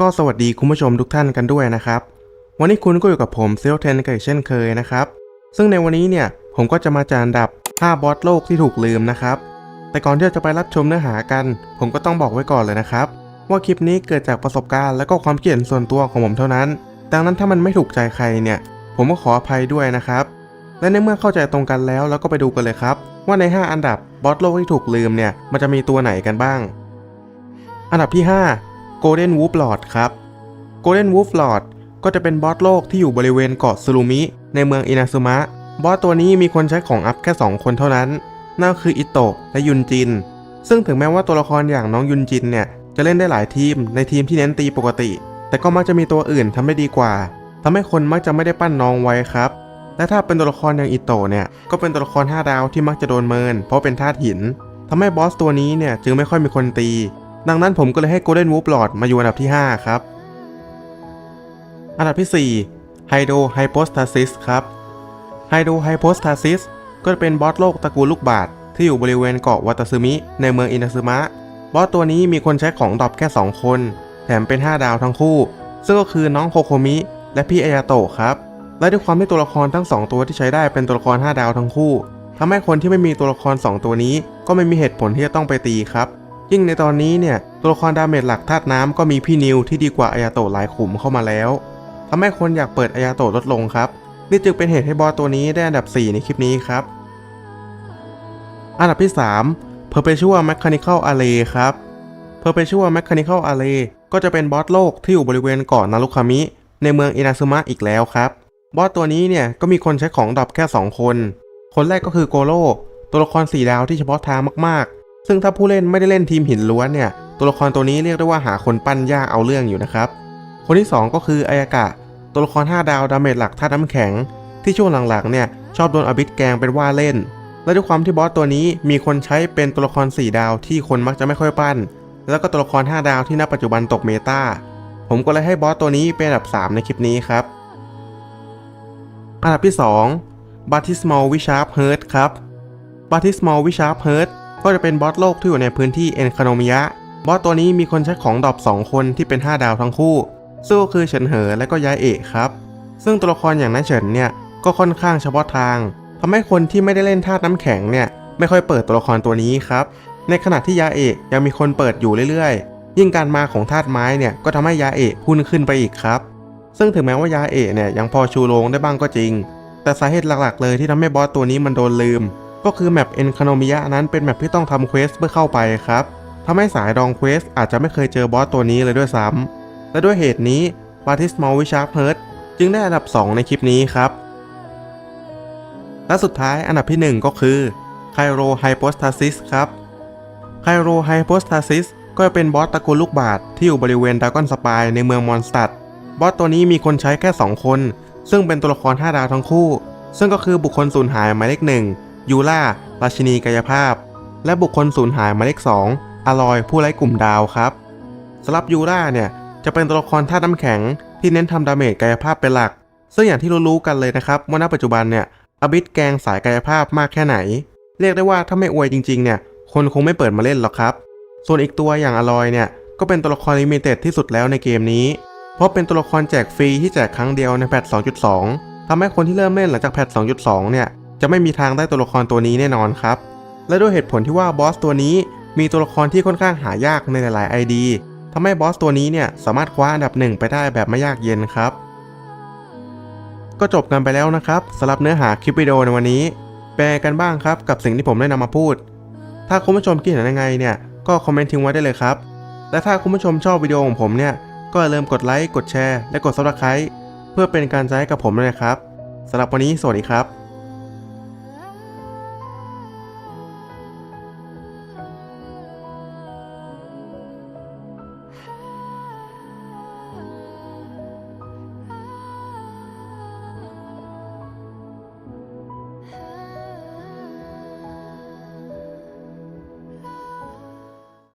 ก็สวัสดีคุณผู้ชมทุกท่านกันด้วยนะครับ วันนี้คุณก็อยู่กับผมเซลเทนกันอีกเช่นเคยนะครับ ซึ่งในวันนี้เนี่ยผมก็จะมาจานดับ 5 บอสโลกที่ถูกลืมนะครับ แต่ก่อนที่เราจะไปรับชมเนื้อหากัน ผมก็ต้องบอกไว้ก่อนเลยนะครับ ว่าคลิปนี้เกิดจากประสบการณ์และก็ความคิดเห็นส่วนตัวของผมเท่านั้น ดังนั้นถ้ามันไม่ถูกใจใครเนี่ย ผมก็ขออภัยด้วยนะครับ และในเมื่อเข้าใจตรงกันแล้วเราก็ไปดูกันเลยครับ ว่าใน 5 อันดับบอสโลกที่ถูกลืมเนี่ยมันจะมีตัวไหนกันบ้าง อันดับที่ 5 Golden Wolf Lord ครับ Golden Wolf Lord ก็จะเป็นบอสโลกที่อยู่บริเวณเกาะซูรุมิ ในเมืองอินาซึมะ บอสตัวนี้มีคนใช้ของอัพแค่ 2 คนเท่านั้น นั่นคืออิโตะและยุนจิน ซึ่งถึงแม้ว่าตัวละครอย่างน้องยุนจินเนี่ย จะเล่นได้หลายทีมในทีมที่เน้นตีปกติ แต่ก็มักจะมีตัวอื่นทำได้ดีกว่าทำให้คนมักจะไม่ได้ปั้นน้องไว้ครับ และถ้าเป็นตัวละครอย่างอิโตะเนี่ย ก็เป็นตัวละคร5ดาวที่มักจะโดนเมิน เพราะเป็นธาตุหินทำให้บอสตัวนี้เนี่ยจึงไม่ค่อยมีคนตี ดังนั้นผมก็เลยให้ Golden Wolf Lord มาอยู่อันดับที่ 5 ครับ อันดับที่4 Hydro Hypostasis ครับ Hydro Hypostasis ก็จะเป็นบอสโลกตระกูลลูกบาศก์ที่อยู่บริเวณเกาะวัตซึมิในเมืองอินาซึมะ บอสตัวนี้มีคนใช้ของดอปแค่ 2 คน แถมเป็น 5 ดาวทั้งคู่ ซึ่งก็คือน้องโคโคมิ และพี่อายาโตะครับ และด้วยความที่ตัวละครทั้ง 2 ตัวที่ใช้ได้เป็นตัวละคร 5 ดาวทั้งคู่ทำให้คนที่ไม่มีตัวละคร 2 ตัวนี้ ก็ไม่มีเหตุผลที่จะต้องไปตีครับ ยิ่งในตอนนี้เนี่ยตัวละครดาเมจหลักธาตุน้ำก็มีพี่นิวที่ดีกว่าอายาโตะหลายขุมเข้ามาแล้วทำให้คนอยากเปิดอายาโตะลดลงครับ นี่จึงเป็นเหตุให้บอสตัวนี้ได้อันดับ 4 ในคลิปนี้ครับ อันดับที่ 3 Perpetual Mechanical Array ครับ Perpetual Mechanical Array ก็จะเป็นบอสโลกที่อยู่บริเวณเกาะนารุคามิ ในเมืองอินาซึมะอีกแล้วครับบอสตัวนี้เนี่ยก็มีคนใช้ของดรอปแค่ 2 คน คนแรกก็คือโกโร่ตัวละคร4ดาวที่เฉพาะทางมากๆ ซึ่งถ้าผู้เล่นไม่ได้เล่นทีมหินล้วนเนี่ย ตัวละครตัวนี้เรียกได้ว่าหาคนปั้นยากเอาเรื่องอยู่นะครับ คนที่ 2 ก็คืออายากะ ตัวละคร 5 ดาวดาเมจหลักธาตุน้ำแข็ง ที่ช่วงหลังๆเนี่ยชอบโดนอบิสแกงเป็นว่าเล่น และด้วยความที่บอสตัวนี้มีคนใช้เป็นตัวละคร 4 ดาวที่คนมักจะไม่ค่อยปั้น แล้วก็ตัวละคร 5 ดาวที่ณปัจจุบันตกเมตาผมก็เลยให้บอสตัวนี้เป็นอันดับ 3 ในคลิปนี้ครับอันดับที่2 b a t i s m a l w i s h a r p h e r t ครับ b a t i s m a l w i s h a r p h e r t ก็จะเป็นบอสโลกที่อยู่ในพื้นที่เอนคาโนมิยะ บอสตัวนี้มีคนใช้ของดอป2คนที่เป็น 5 ดาวทั้งคู่ ซึ่งก็คือเฉินเหอและก็ยาเอะครับ ซึ่งตัวละครอย่างนั้นเฉินเนี่ยก็ค่อนข้างเฉพาะทางทำให้คนที่ไม่ได้เล่นธาตุน้ำแข็งเนี่ยไม่ค่อยเปิดตัวละครตัวนี้ครับ ในขณะที่ยาเอะยังมีคนเปิดอยู่เรื่อยๆ ยิ่งการมาของธาตุไม้เนี่ยก็ทำให้ยาเอะพุ่นขึ้นไปอีกครับ ซึ่งถึงแม้ว่ายาเอะเนี่ยยังพอชูโรงได้บ้างก็จริง แต่สาเหตุหลักๆ เลยที่ทำให้บอสตัวนี้มันโดนลืม ก็คือแมปเอนคาโนมิยะนั้นเป็นแมปที่ต้องทำเควสเพื่อเข้าไปครับทำให้สายดองเควสอาจจะไม่เคยเจอบอสตัวนี้เลยด้วยซ้ำและด้วยเหตุนี้บาติสมอลวิชาร์เพิร์ดจึงได้อันดับ 2 ในคลิปนี้ครับ และสุดท้ายอันดับที่ 1 ก็คือไคโรไฮโปสตาซิสครับไคโรไฮโปสตาซิสก็เป็นบอสตระกูลลูกบาศที่อยู่บริเวณดากอนสปายในเมืองมอนสตัดบอสตัวนี้มีคนใช้แค่ 2 คน ซึ่งเป็นตัวละคร 5 ดาวทั้งคู่ ซึ่งก็คือบุคคลสูญหายหมายเลขหนึ่ง ยูล่า ราชินีกายภาพ และบุคคลสูญหายหมายเลข2อลอยผู้ไร้กลุ่มดาวครับสำหรับยูล่าเนี่ย จะเป็นตัวละครธาตุน้ำแข็ง ที่เน้นทำดาเมจกายภาพเป็นหลัก ซึ่งอย่างที่รู้ๆกันเลยนะครับ ว่าณปัจจุบันเนี่ยอบิสแกงสายกายภาพมากแค่ไหน เรียกได้ว่าถ้าไม่อวยจริงๆเนี่ยคนคงไม่เปิดมาเล่นหรอกครับ ส่วนอีกตัวอย่างอลอยเนี่ยก็เป็นตัวละครลิมิเต็ดที่สุดแล้วในเกมนี้ เพราะเป็นตัวละครแจกฟรีที่แจกครั้งเดียวในแพท2.2ทำให้คนที่เริ่มเล่นหลังจากแพท2.2 เนี่ย จะไม่มีทางได้ตัวละครตัวนี้แน่นอนครับ และด้วยเหตุผลที่ว่าบอสตัวนี้มีตัวละครที่ค่อนข้างหายากในหลายๆ ID ทำให้บอสตัวนี้เนี่ยสามารถคว้าอันดับหนึ่งไปได้แบบไม่ยากเย็นครับ ก็จบกันไปแล้วนะครับสำหรับเนื้อหาคลิปวิดีโอในวันนี้ แปลกันบ้างครับกับสิ่งที่ผมได้นำมาพูด ถ้าคุณผู้ชมคิดเห็นยังไงเนี่ยก็คอมเมนต์ทิ้งไว้ได้เลยครับ และถ้าคุณผู้ชมชอบวิดีโอของผมเนี่ยก็อย่าลืมกดไลค์กดแชร์ และกด subscribe เพื่อเป็นการใจกับผมด้วยนะครับสำหรับวันนี้สวัสดีครับ